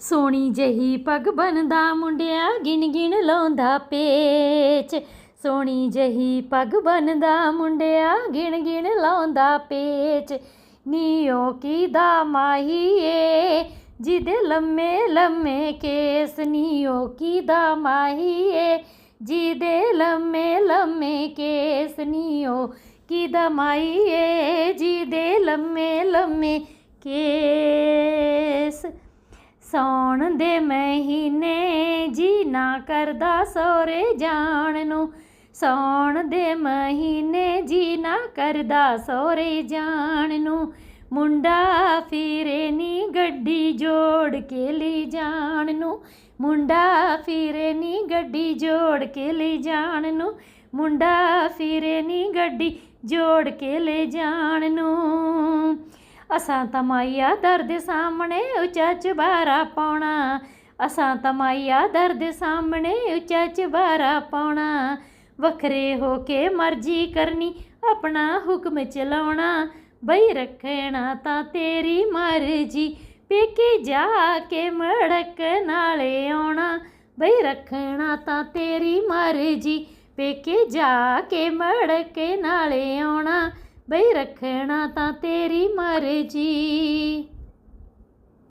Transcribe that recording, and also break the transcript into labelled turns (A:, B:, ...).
A: ਸੋਹਣੀ ਜਹੀ ਪੱਗ ਬੰਨਦਾ ਮੁੰਡਿਆ ਗਿਣ ਗਿਣ ਲਾਉਂਦਾ ਪੇਚ। ਸੋਹਣੀ ਜਹੀ ਪੱਗ ਬੰਨਦਾ ਮੁੰਡਿਆ ਗਿਣ ਗਿਣ ਲਾਉਂਦਾ ਪੇਚ। ਨੀਓ ਕੀ ਦਾ ਮਾਹੀਏ, ਜਿਹਦੇ ਲੰਮੇ ਲੰਮੇ ਕੇਸ। ਨੀਓ ਕੀ ਦਾ ਮਾਹੀਏ, ਜਿਹਦੇ ਲੰਮੇ ਲੰਮੇ ਕੇਸ। ਨੀਓ ਕੀ ਦਾ ਮਾਹੀਏ, ਜਿਹਦੇ ਲੰਮੇ ਲੰਮੇ ਕੇ ਸੌਣ ਦੇ ਮਹੀਨੇ ਜੀ ਨਾ ਕਰਦਾ ਸੋਰੇ ਜਾਣ ਨੂੰ। ਸੌਣ ਦੇ ਮਹੀਨੇ ਜੀ ਨਾ ਕਰਦਾ ਸੋਰੇ ਜਾਣ ਨੂੰ। ਮੁੰਡਾ ਫਿਰੇ ਨੀ ਗੱਡੀ ਜੋੜ ਕੇ ਲਈ ਜਾਣ ਨੂੰ। ਮੁੰਡਾ ਫਿਰੇ ਨੀ ਗੱਡੀ ਜੋੜ ਕੇ ਲਈ ਜਾਣ ਨੂੰ। ਮੁੰਡਾ ਫਿਰੇ ਨੀ ਗੱਡੀ ਜੋੜ ਕੇ ਲੈ ਜਾਣ ਨੂੰ। ਅਸਾਂ ਤਾਂ ਮਾਈਆ ਦਰ ਦੇ ਸਾਹਮਣੇ ਉੱਚਾ ਚਬਾਰਾ ਪਾਉਣਾ। ਅਸਾਂ ਤਾਂ ਮਾਈਆ ਦਰ ਸਾਹਮਣੇ ਉੱਚਾ ਚਬਾਰਾ ਪਾਉਣਾ। ਵੱਖਰੇ ਹੋ ਕੇ ਮਰਜ਼ੀ ਕਰਨੀ, ਆਪਣਾ ਹੁਕਮ ਚਲਾਉਣਾ। ਬਈ ਰੱਖਣਾ ਤਾਂ ਤੇਰੀ ਮਰਜ਼ੀ, ਪੇਕੇ ਜਾ ਕੇ ਮੜਕ ਨਾਲੇ ਆਉਣਾ। ਬਈ ਰੱਖਣਾ ਤਾਂ ਤੇਰੀ ਮਰਜ਼ੀ, ਪੇਕੇ ਜਾ ਕੇ ਮੜਕ ਨਾਲੇ ਆਉਣਾ। ਬਈ ਰੱਖਣਾ ਤਾਂ ਤੇਰੀ ਮਰਜ਼ੀ।